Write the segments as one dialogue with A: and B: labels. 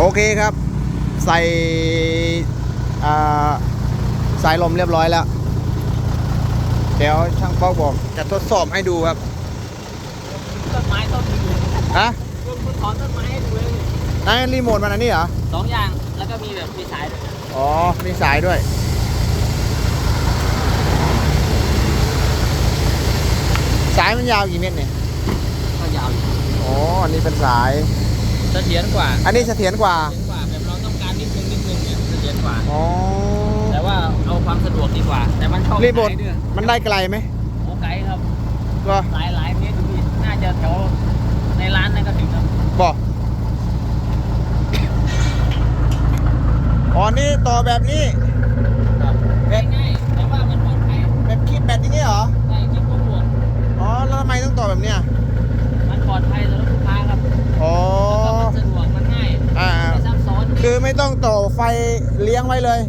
A: โอเคครับ ใส่อ่าสายลมเรียบร้อยแล้ว เดี๋ยวช่างป๊อกบอกจะทดสอบให้ดูครับ
B: ต้นไม้ต้นหนึงเลย
A: ฮะ
B: คุณคุณถอนต้นไม้ให้ดูเลย
A: นั่นรีโมทมันอันนี้เหรอ
B: สองอย่างแล้วก็มีแบบมีสายด้วย
A: อ๋อ มีสายด้วยสายมันยาวกี่เมตรเนี่ย
B: ก็ยาวอยู่
A: อ๋อ อันนี้เป็นสาย
B: เสถียรกว่า
A: อันนี้เสถียรกว่า
B: เสถียรกว่าแบบเราต้องการนิดนึงนิดนึงเนี่ยเสถียรกว่า
A: อ๋อ
B: แต่ว่าเอาความสะดวกดีกว่า แต่มันชอบ
A: รีโมท
B: สายด้วย
A: มันได้ไกลไหม
B: โอ้ไกลครับ
A: ก็
B: หลายหลายเมตรอยู่พี่น่าจะแถวในร้านนั่นก็ถึงครับ
A: บอกอ๋อนี่ต่อแบบนี้
B: ครับง่ายๆแต่ว่ามันปลอดภัย
A: แบบคลิปแบตอย่างนี้เหรอ
B: ใช่คิดว่าบวก
A: อ๋อแล้วทำไมต้องต่อแบบเนี้ย
B: มันปลอดภัยสำหรับลูกค้าครับ
A: อ๋อ คือไม่ต้องต่อไฟเลี้ยงไว้เลย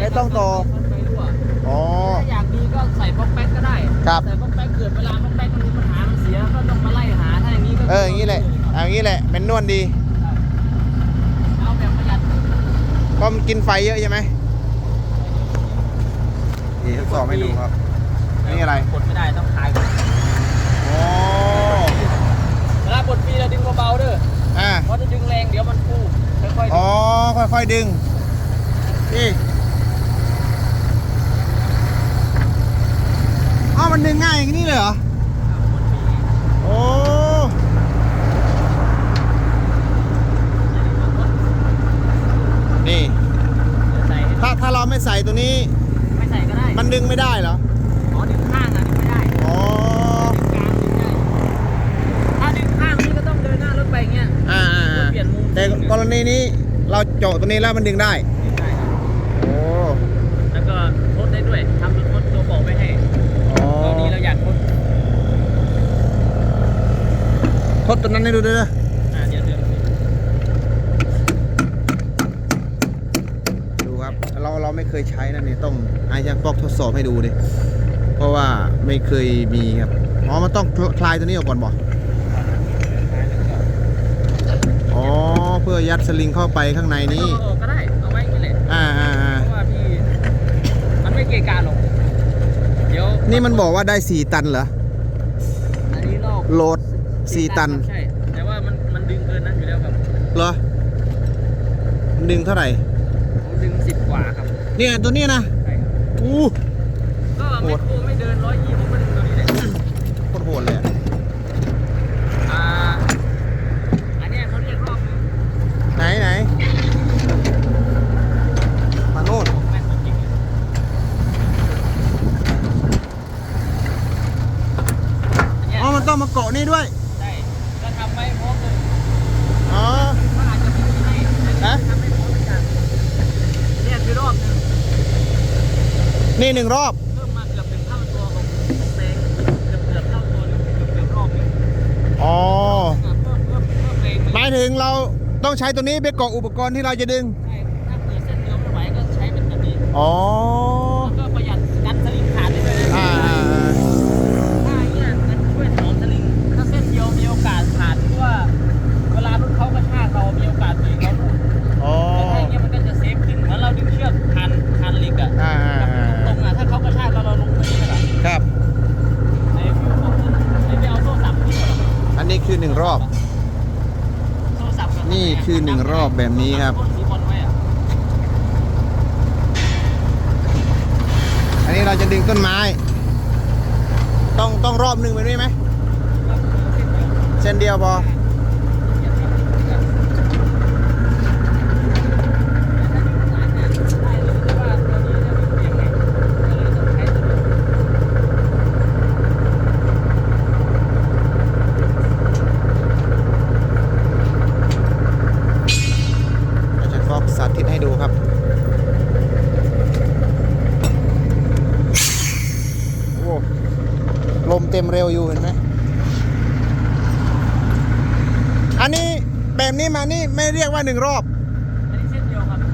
A: ไม่ต้องต่อ
B: ไฟรั่ว
A: อ๋อ
B: ถ้าอยากดีก็ใส่ป๊อกแป๊กก็ได้
A: ครับ
B: ใส่ป๊อกแป๊กเกิดเวลาป๊อกแป๊กมันมีปัญหามันเสียก็ต้องมาไล่หาถ้าอย่างนี้ก็
A: เอออย่างนี้แหละเอาอย่างนี้แหละเป็นนวลดี
B: ครับเอาแบบประหยัด
A: เพราะมันกินไฟเยอะใช่ไหมนี่ทดสอบให้ดูครับนี่อะไร
B: กดไม่ได้ต้องคลายก่อน
A: อ๋อ
B: เวลากดฟรีเราดึงเบาๆเด้อ
A: อ่า
B: เพราะจะดึงแรงเดี๋ยวมันฟู ค่อยๆดึ
A: อ๋
B: ง
A: อค่อยๆดึงนี่อ๋อมันดึงง่ายอย่างนี้เลยเหรอโอ้นี่
B: ใส่
A: ถ้าถ้าเราไม่ใส่ตัวนี้
B: ไม่ใส่ก็ได้
A: มันดึงไม่ได้เหรอ
B: อ๋อ กร
A: ณีนี้เราเจาะตัวนี้แล้วมันดึงได้
B: ดึงได้ครับ
A: โอ้
B: แล้วก็ทดได้ด้วยทำทดตัวบอกไว้ให้
A: อ๋อ
B: ตอนนี้เราอยากทด
A: ทดตัวนั้นให้ดูด้วยนะ
B: อ่าเดี๋ยวเดี๋ยว
A: ดูครับ เราเราไม่เคยใช้นะนี่ต้องให้ช่างปอกทดสอบให้ดูดิ เพราะว่าไม่เคยมีครับ อ๋อ มันต้องคลายตัวนี้ออกก่อนบ่อ๋อ เพื่อยัดสลิงเข้าไปข้างใน
B: ไม่
A: นี้
B: ต้องเอาออกก็ได้ เอาไว้อย่างนี้แหละ
A: อ่าอ่าอ่า
B: เพราะว่าพี่ มันไม่เกะกะหรอก เดี๋ยว
A: นี่มันบอกว่าได้ 4 ตันเหรอ
B: อันนี้รอบ
A: โหลด 4 ตัน
B: ครับใช่ แต่ว่ามันมันดึงเกินนั้นอยู่แล้วครับ
A: เหรอมันดึงเท่าไหร่
B: ผมดึงสิบกว่าครับ
A: เนี่ยตัวนี้นะ
B: ใช่ครับ
A: อู้
B: ก็
A: โห
B: ไม่
A: ด
B: โคไม่เดินร้อยยี่ผมก็ดึงตัวนี้แหละ
A: โคตรโหดเลยอะ
B: อ่า อันเนี้ยเขาเรียกรอบนึง
A: ไหนไหนมาโน่น
B: แม่นจริงๆเลยอันเนี้ย
A: อ๋อ มันต้องมาเกาะนี่ด้วย
B: ใช่ก็ทำไว้พร้อมเลย
A: อ๋อ
B: ว่าอาจจะไม่มีให้แต่
A: ฮะ
B: ทำให้พร้อมเหมือนกันเนี่ยคือรอบนึง
A: นี่หนึ่งรอบ
B: เพิ่มมาเกือบถึงเท่าตัวของของแรงเกือบเกือบเท่าตัวนึงเกือบเกือบรอบนึง
A: อ๋อ
B: เพิ่มเพิ่มเพิ่มเพิ่มแรง
A: หมายถึงเราต้องใช้ตัวนี้ไปเกาะอุปกรณ์ที่เราจะดึง
B: ใช่ถ้าเปิดเส้นเดียวไม่ไหวก็ใช้เป็นแบบนี้
A: อ๋อ คื
B: อ
A: หนึ่งรอบแบบนี้ครับ
B: อั
A: นนี้เราจะดึงต้นไม้ ต้องต้องรอบหนึ่งไปด้วยไหมเส้นเดียวพอ อาจารย์ฟอกสาธิตให้ดูครับ โอ้ลมเต็มเร็วอยู่เห็นไหมอันนี้แบบนี้มานี่ไม่เรียกว่าหนึ่งรอบ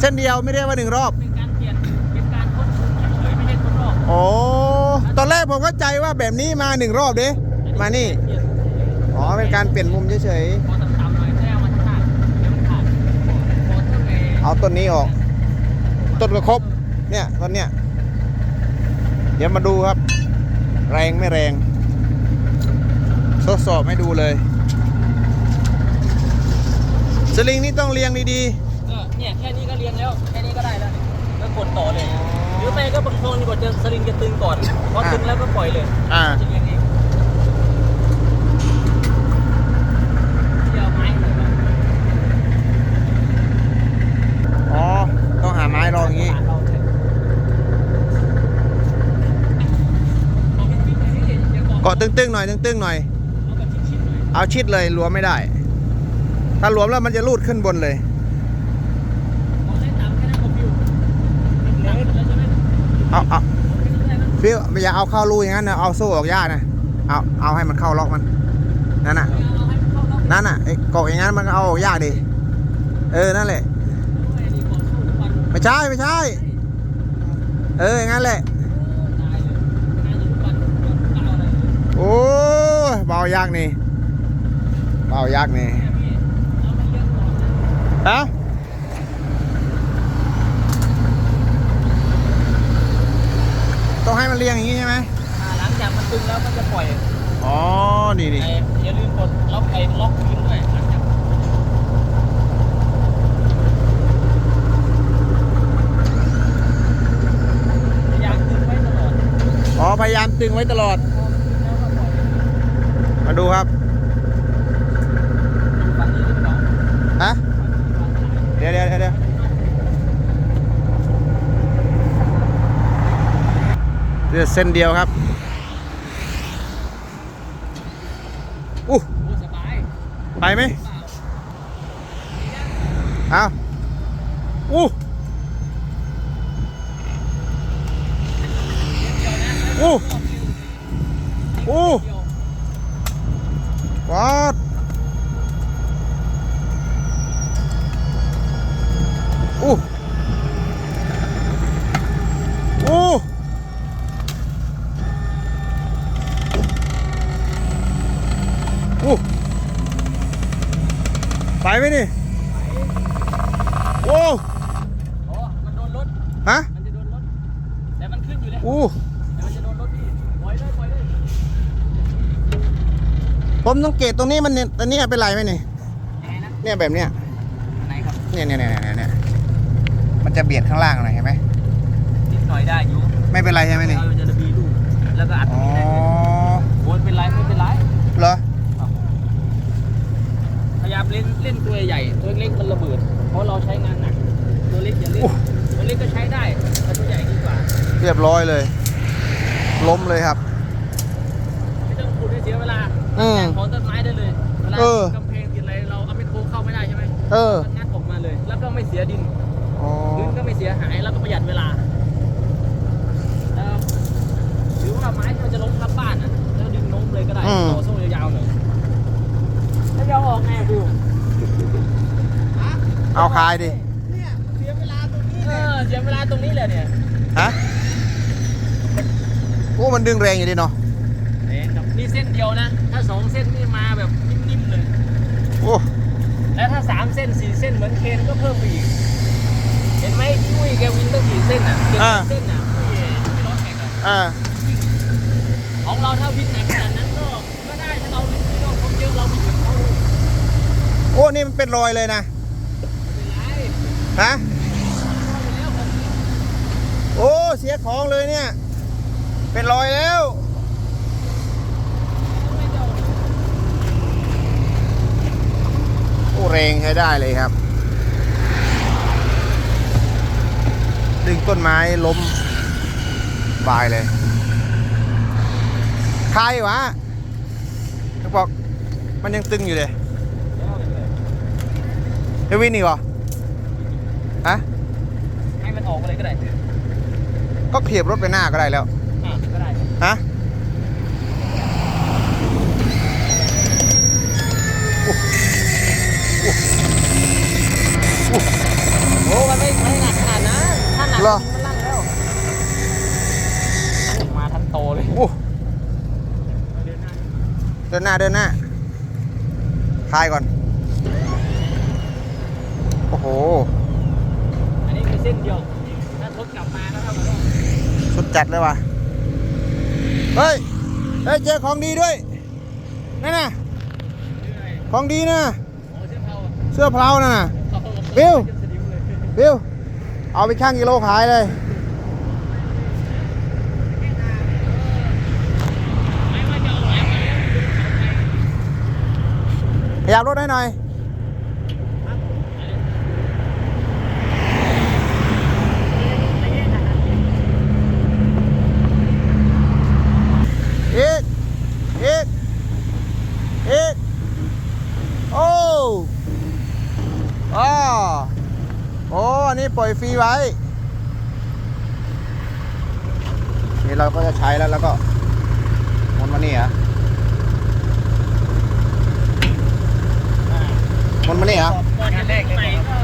A: เส้นเดียวไม่เรียกว่าหนึ่งรอบโอ้ตอนแรกผมเข้าใจว่าแบบนี้มาหนึ่งรอบเด้มานี่อ๋อ เป็นการเปลี่ยนมุมเฉย
B: พอต่ำๆหน่อยแค่เอามาข้างๆเดี๋ยวมันขาด
A: ๆเอาต้นนี้ออก ต้นก็ครบเนี่ยต้นเนี้ย เดี๋ยวมาดูครับ แรงไม่แรง ทดสอบให้ดูเลย สลิงนี่ต้องเรียงดี
B: ก็เนี่ยแค่นี้ก็เลี้ยงแล้ว แค่นี้ก็ได้แล้วแล้วกดต่อเลย หรือไม่ก็บางคนนี่กดจะสลิงจะตึงก่อนพอตึงแล้วก็ปล่อยเลย
A: ๆ อ่า
B: จะเลี้ยงเองเดี๋ยวเอาไม้เลยนะ
A: อ๋อ ต้องหาไม้รองอย่างนี้
B: เราเลยเอาเป็นชิ้นเลยนี่อย่าเกาะ
A: เกาะตึงๆหน่อยตึงๆหน่อย
B: เอาชิ
A: ดเลยรวมไม่ได้ ถ้ารวมแล้วมันจะรูดขึ้นบนเลย
B: เอาได้ตามแค่นั้นก็ฟิวเอแล้วใช่ไม
A: เอาเอา
B: เอาเรื่อยๆนะ
A: ฟิวอย่าเอาเข้ารูอย่างนั้นนะเอาโซ่ออกยากนะเอาเอาให้มันเข้าล็อกมันนั่นน่ะ
B: นั่
A: นน่ะไอ้เกาะอย่างนั้นมันเอาออกยากดิเออนั่นแหละไม่ใช่ไม่ใช่ เอออย่างนั้นแหละโอ้ยเบายากนี่ เบายากนี่
B: เนี่ยพี่เอามาเลี้ยงก่อนนะ
A: เอ้าต้องให้มันเรียงอย่างนี้ใช่ไหม
B: อ่าหลังจากมันตึงแล้วมันจะปล่อย
A: อ๋อ นี่นี่
B: ไอ้อย่าลืมกดล็อกไอ้ล็อกพื้นด้วยหลังจากพยายามตึงไว้ตลอด
A: อ๋อ พยายามตึงไว้ตลอด
B: พอมันตึงแล้วก็ปล่อย
A: มาดูครับ
B: ฝั่งนี้หรือเปล่า
A: ฮะ เดี๋ยวเดี๋ยวเดี๋ยวเดี๋ยวเลือเส้นเดียวครับอู้ไปไหม
B: เปล่า
A: เอาอู้อู้อู้
B: ว
A: วัด ผมสังเกตตรงนี้มันเนี่ยอันนี้เป็นไรไหมนี่
B: ยังไงนะ
A: เนี่ยแบบเนี้ย
B: ไหนครับ
A: เนี่ยเนี่ยเนี่ยเนี่ยเนี่ยมันจะเบียดข้างล่างหน่อยเห็นไหม
B: นิดหน่อยได้อยู่
A: ไม่เป็นไรใช่ไหมนี่
B: เอาจะระบีลูกแล้วก็อัดตร
A: อ๋
B: ง
A: อ
B: นี้ได้เลยโอ้ยเป็นไรไม่เป็นไร
A: เหรอ
B: พยายามเล่นเล่นตัวใหญ่ตัวเล็กมันระเบิด เพราะเราใช้งานหนักตัวเล็กอย่าเล่นตัวเล็กก็ใช้ได้แต่ตัวใหญ่ดีกว่า
A: เรียบร้อยเลย ล้มเลยครับ
B: ไม่ต้องขุดให้เสียเวลา
A: อืม
B: แต่งของต้นไม้ได้เลยเวลา
A: เออ
B: กำแพงติดอะไรเราเอาไมโครเข้าไม่ได้ใช่ไหม
A: เออ
B: ก็งัดออกมาเลย แล้วก็ไม่เสียดิน
A: อ๋อ
B: พื้นก็ไม่เสียหายแล้วก็ประหยัดเวลาแล้วหรือว่าไม้ที่มันจะล้มทับบ้านอะแล้วดึงโน้มเลยก็ได้ต่อโซ่ยาวๆหน่อยแล้วจะเอาออกไงฟิว
A: เอาคายดิ
B: เออเสียเวลาตรงนี้แหละเนี่ย
A: ฮะ โอ้ มันดึงแรงอยู่ดิเนาะ
B: ถ้าสองเส้นนี่มาแบบนิ่มๆเลย
A: โอ้
B: แล้วถ้าสามเส้นสี่เส้นเหมือนเคนก็เพิ่มไปอีก เห็นไหมพี่อุ้ยแกวิ่งตั้งกี่เส้นอะเจ็ดเส้นอะพี่พี่รถแข่งอะ
A: อ่า
B: ของเราถ้าวิ่งหนักขนาดนั้นก็ก็ได้ถ้าเราวิ่งพี่น้องเขาเยอะเราไม่ถึงเขาไม่
A: โอ้นี่มันเป็นรอยเลยนะ
B: เป็นไร
A: ฮะ
B: เราอยู่แล้วผม
A: โอ้เสียของเลยเนี่ย เป็นรอยแล้ว
B: ไม่เจ้า
A: โอ้แรงใช้ได้เลยครับ ดึงต้นไม้ล้มบายเลย ใครวะเขาบอกมันยังตึงอยู่เลยเฮวินอีกเหรอฮะ
B: ให้มันออกอะไรก็ได้
A: ก็เขียบรถไปหน้าก็ได้แล้ว
B: ดินหน้าเดินหน้า
A: คายก่
B: อน โอ้โห อันนี้
A: คือ
B: เส้น
A: เดียว ถ้ารถกลับมานะครับชุดจัดเลยว่ะ เฮ้ย เฮ้ย เจอของดีด้วย นั่นน่ะ ของดีนะ
B: เสื้อเพ
A: ลาน่ะบิวบิวเอาไปข้างกิโลขายเลย ขยับรถให้หน่อยอีกอีกอีกโอ้อ้อโอ้อันนี้ปล่อยฟรีไว้ นี่เราก็จะใช้แล้วแล้วก็มันมานี่เหรอห มันมานี่เหรอ
B: ก่อนจะแรกเลยก็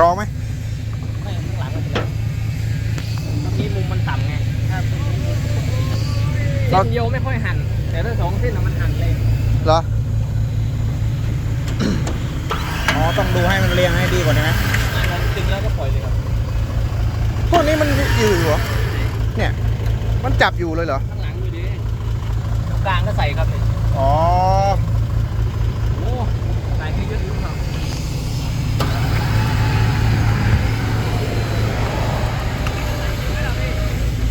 A: รองไหม
B: ไม่ข้างหลังมันเป็นเมื่อกี้มุมมันต่ำไงถ้าตรงนี้มุมปกติเส้นเดียวไม่ค่อยหัน แต่ถ้าสองเส้นน่ะมันหันเลย
A: เหรออ๋อต้องดูให้มันเรียงให้ดีกว่านี้ไหม
B: อะลองตึงแล้วก็ปล่อยเลยครับ
A: พวกนี้มันอยู่เหรอเนี่ย มันจับอยู่เลยเหรอ
B: ข้างหลังอยู่ดีตรงกลางก็ใส่ครับนี่
A: อ๋อ
B: โอ้ใส่ให้เยอะอยู่ครับ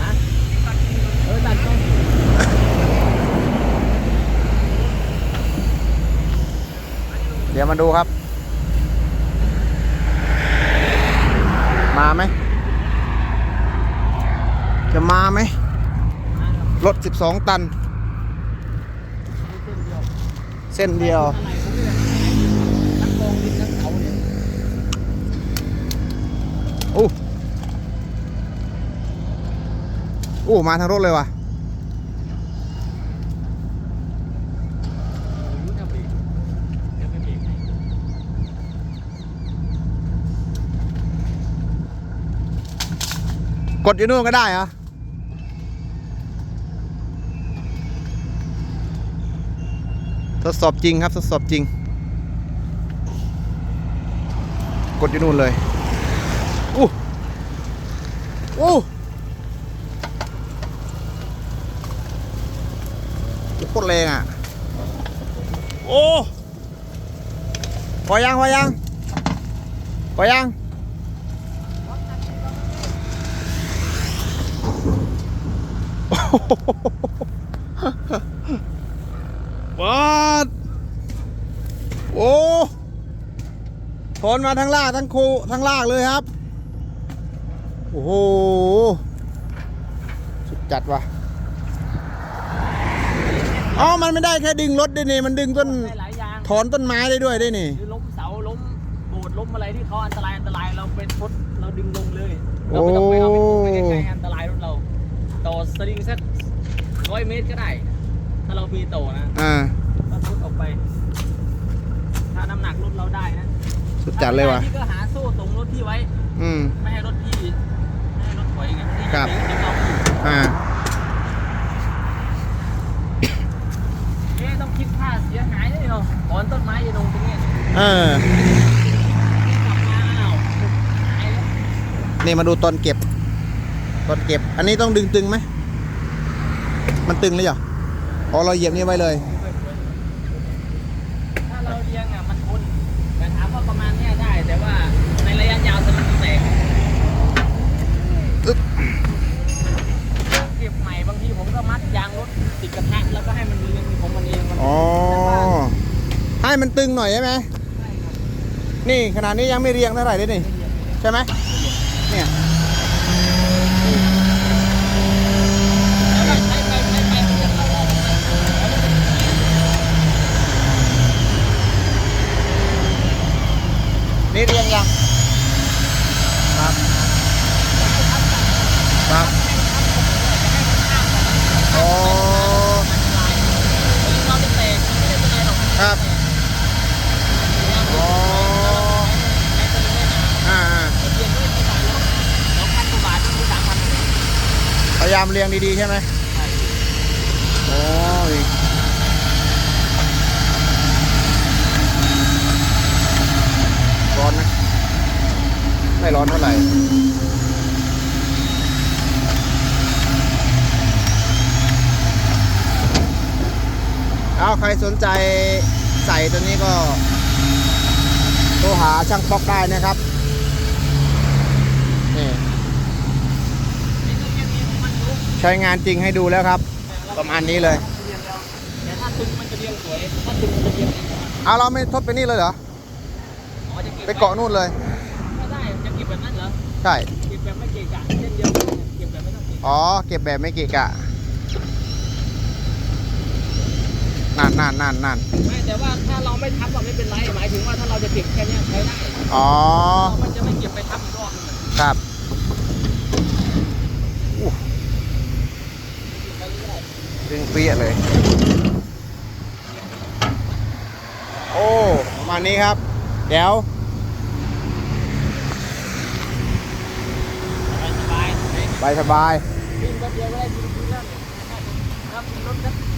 B: ฮะเออตัดต้อง
A: เดี๋ยวมาดูครับ มาไหม จะมาไหม รถ 12 ตัน เส้นเดียว
B: อะไรพวกนี้ทั้งกองดินทั้งเขาเนี่ย
A: อู้อู้มาทางรถเลยว่ะ
B: กจะไม่เบรกให้
A: กดอยู่นู่นก็ได้เหรอ ท ดสอบจริงครับทดสอบจริง กดอยู่นู่นเลยอู้อู้โคตรแรงอะ โอ้พอยังพอยังพอยัง วัดโอ้ถอนมาทั้งลากทั้งคูทั้งลากเลยครับ โอ้โห สุดจัดว่ะอ๋อมันไม่ได้แค่ดึงรถด้วยนี่มันดึงต้น
B: ได้หลายอย่าง
A: ถอนต้นไม้ได้ด้วยได้นี่
B: คือล้มเสาล้มโบสถ์ล้มอะไรที่เขาอันตรายอันตรายเราเป็นพดเราดึงลงเลยเราไม่ต้องไปเอาไปปลูกไปใกล้ๆอันตรายรถเรา ต่อสลิงสักร้อยเมตรก็ได้ ถ้าเรามีโตนะ
A: อ่า
B: ก็พุดออกไป ถ้าน้ำหนักรถเราได้นะ
A: สุดจัดเลยว่ะ
B: ถ้าไม่ไพี่ก็หาโซ่ตรงรถที่ไว้
A: อืม
B: ไม่ให้รถพี่ไม่ให้รถถอยไงที่
A: ครับ
B: จะเราอยู่
A: อ่า
B: เอ๊ะต้องคิดค่าเสียหายด้วยเนาะถอนต้นไม้อยาลงตรงเนี้ย
A: เออ
B: กลับมาอ้าวหายแล้ว
A: นี่มาดูตอนเก็บ ตอนเก็บ อันนี้ต้องดึงตึงไหม มันตึงเลยเหรอ อ๋อเราเหยียบนี่ไว้เลย
B: ถ้าเราเลี้ยงอะมันทนแต่ถามว่าประมาณเนี้ยได้ แต่ว่าในระยะยาวสลิงแตก
A: อึ๊บ
B: เก็บใหม่บางทีผมก็มัดยางรถติดกระทะแล้วก็ให้มันเลี้ยงของมันเองมัน
A: อ๋อ ให้มันตึงหน่อยใช่ไหม นี่ขนาดนี้ยังไม่เรียงเท่าไหร่เลยนี่ ใช่ไหมา
B: มเรี
A: ยง
B: ดี
A: ๆ
B: ใช่ไหมโอ้ยร้อน
A: ไหมไม่ร้อนเท่าไหร่เอาใครสนใจใส่ตัวนี้ก็โทรหาช่างป๊อกได้นะครับ ใช้งานจริงให้ดูแล้วครับ ประมาณนี้เลย
B: แต่ถ้าตึงมันจะเรียงสวย ถ้าตึงมันจะเรียงดีกว่า
A: เอาเราไม่ทดไปนี่เลยเหรอ
B: อ๋อจะเก็บ
A: ไปเกาะนู่นเลย
B: ไม่ได้ จะเก็บแบบนั้นเหรอ
A: ใช่
B: เก็บแบบไม่เกะกะเส้นเดียวกันเก็บแบบไม่ต้องเกะกะ
A: อ๋อ เก็บแบบไม่เกะกะนั่นนั่นนั่นนั่น
B: ไม่แต่ว่าถ้าเราไม่ทับอะไม่เป็นไร หมายถึงว่าถ้าเราจะเก็บแค่เนี้ยใช้ได้
A: อ๋อ
B: เรามันจะไม่เก็บไปทับอีกรอบนึงอะ
A: ครับ
B: เก็บไปเรื่อย
A: ดึงเปรี้ยเลย โอ้ประมาณนี้ครับ เดี๋ยว
B: ๆสบายๆ
A: ไปสบาย
B: วิ่งแป๊บเดียวก็ได้จริงๆแล้วเนี่ยถ้ามีรถสัก